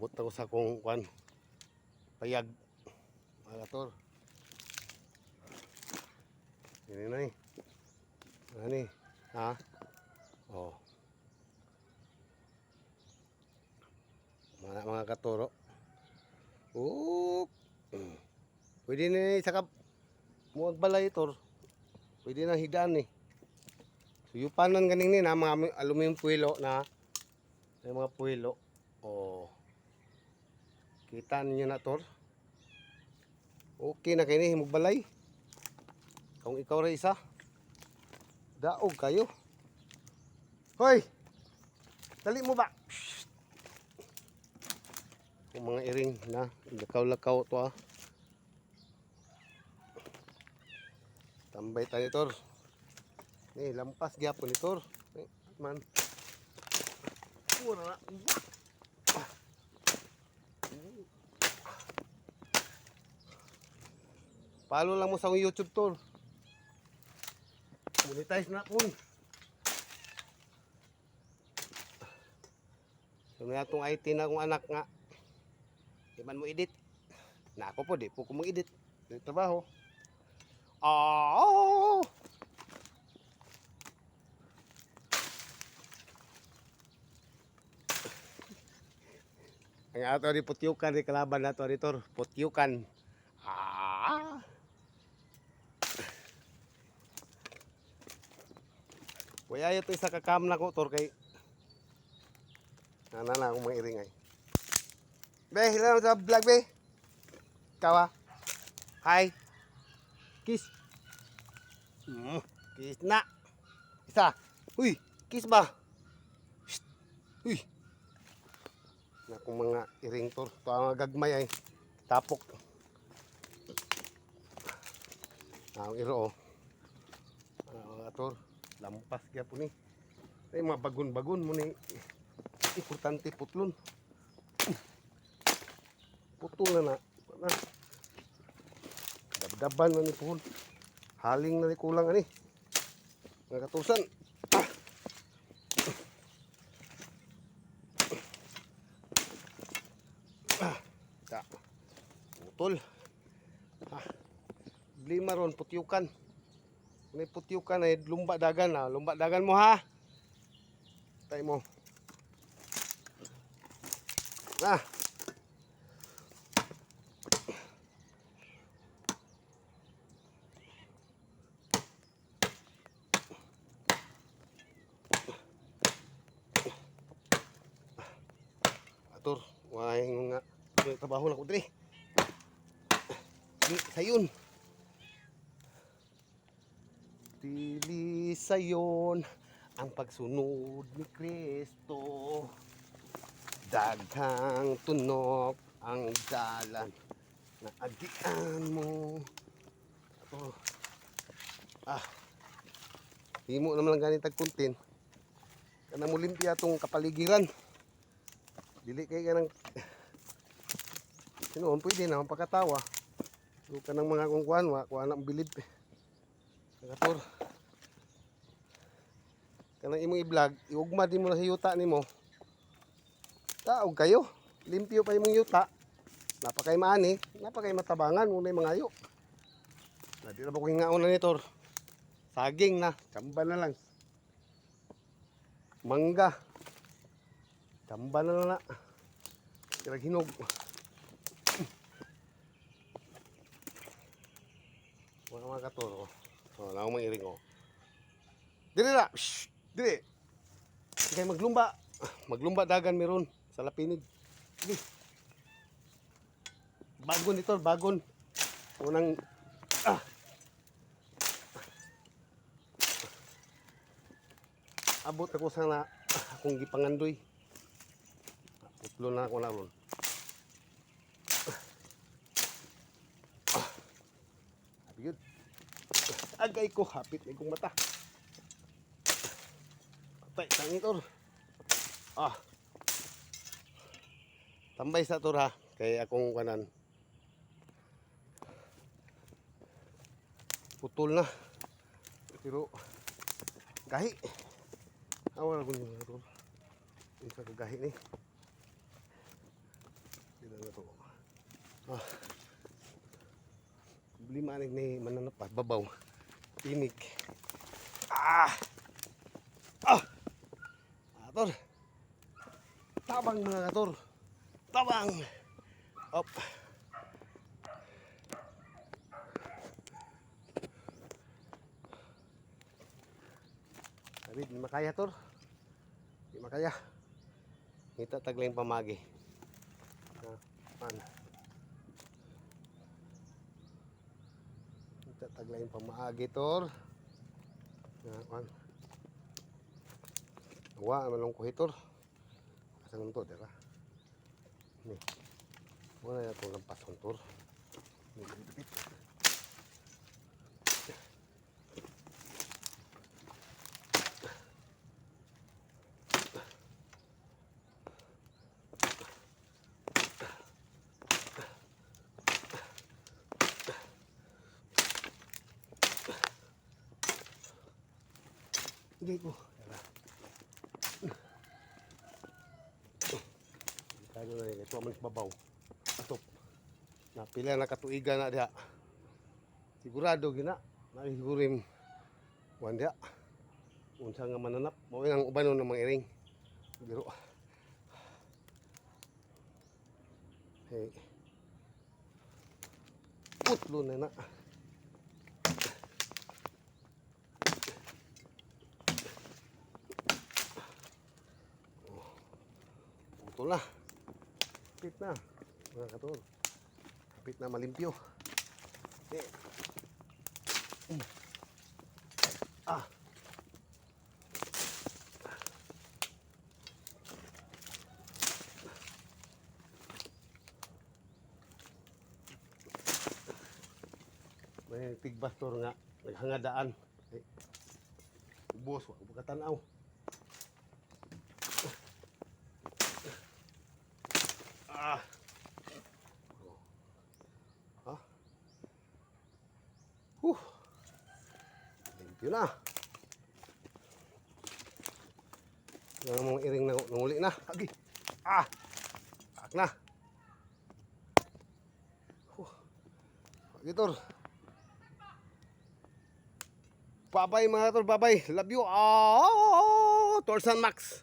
Abot ako sa kong kwan. Payag. Mga kator. Yan na eh. Ano. Ha? Oh. Mga mga katoro. Oop. Pwede na eh, saka muwag balay ito. Pwede na hidaan eh. Suyupanan ganing ni na mga aluminium puwelo na may mga puwelo. Oh. Kita ninyo na tor. Okay na kayo ni himugbalay. Kung ikaw ra isa. Daog kayo. Hoy! Dali mo ba? Yung mga iring na lakaw-lakaw to ah. Tambay tayo tor. Eh, lampas gyapon ni tor. Eh, man. Wala na. Follow lang mo sa YouTube tor. Monetize na po. So na itong IT na akong anak nga. Di man mo edit. Na ako po, di po ko mo edit. Di trabaho. Ah! Ang ato ni putyukan ni kalaban nato ni Tor. Putyukan. Ah! Kuya ito isa kakam na ko Tor kay Nana na akong mga iringay. Be, hello sa vlog be. Kawa. Hi. Kiss. Mm, kiss na. Isa. Uy, kiss ba? Shh. Uy. Na akong mga iring tor. Ito ang gagmay ay. Tapok. Ang iro oh. Ah, mga tor. Lampas kaya po ni. Ay, mga bagun-bagun mo ni. Importante putlon. Putol na na. na. Dabdaban na ni puhol. Haling na ni kulang ani. Mga katusan. Ah. Ah. Ta. Putol. Ah. Lima ron putyukan. May putyukan ay lumba dagan na. Lumba dagan mo ha. Tay mo. Ah. Ator, wahing nga trabaho na ko diri. Di sayon. Dili sayon ang pagsunod ni Kristo. Daghang tunok ang dalan na agian mo. Ato. Ah. Himo naman lang ganitag kuntin. Kana mo limpya tong kapaligiran. Dili kay kanang Sino pwede na pagkatawa. So kanang mga kungkuan wa kuha na ang bilib. Nagator. Kanang imong i-vlog, iugma din mo sa yuta nimo. Taog kayo. Limpyo pa imong yuta. Napakay maani, napakay matabangan mo na mga ayo. Na di na ba ko hingaon na ni Tor. Saging na, tsamba na lang. Mangga. Tsamba na na. Kirag hinog. Mga mga katoro. Oh, na akong iring oh. Dili. Shh. Dili. Kaya maglumba. Maglumba dagan meron sa lapinig. Dili. Bagon ito, bagon. Unang ah. Abot ako sa na akong gipangandoy. Putlo na ako na ron. Happy good. Agay ko, hapit na kong mata. Patay, tangit or. Ah. Tambay sa tor ha. Kay akong kanan. Putol na. Pero, gahi. Awal ko nyo tor. Isa ka gahi ni. Ah. Problema nig ni mananap babaw. Tinik. Ah. Ah. Ator. Tabang mga kator. Tabang. Up. Sabi, di makaya tor. Di makaya. Ngita taglayang pamagi. Ah, man. Ngita taglayang pamagi tor. Ah, man. Awa, malong kuhitor. Asa naman to, dira. Ni. Muna na itong lampas ng tor. Ni, dipit. Hindi ko. Tago na yun. Ito man sa babaw. Atop. Napila na katuigan na diha. Sigurado gina. Nakisigurim. Wan diha. Unsa nga mananap. Mawin ang ubanon ng mga iring. Biro. Hey. Putlo na na. Putol na. Kapit na. Mga katol. Kapit na malimpyo. Okay. Mm. Ah. May tigbastor nga. Naghangadaan. Eh. Ubos. Huwag pagkatanaw. Ah. Ah. Huh. Limpyo na. Yan ang mga iring na nanguli na. Agi. Ah. Ak na. Huh. Agi tor. Babay mga tor, babay. Love you. Ah, Torsan Max.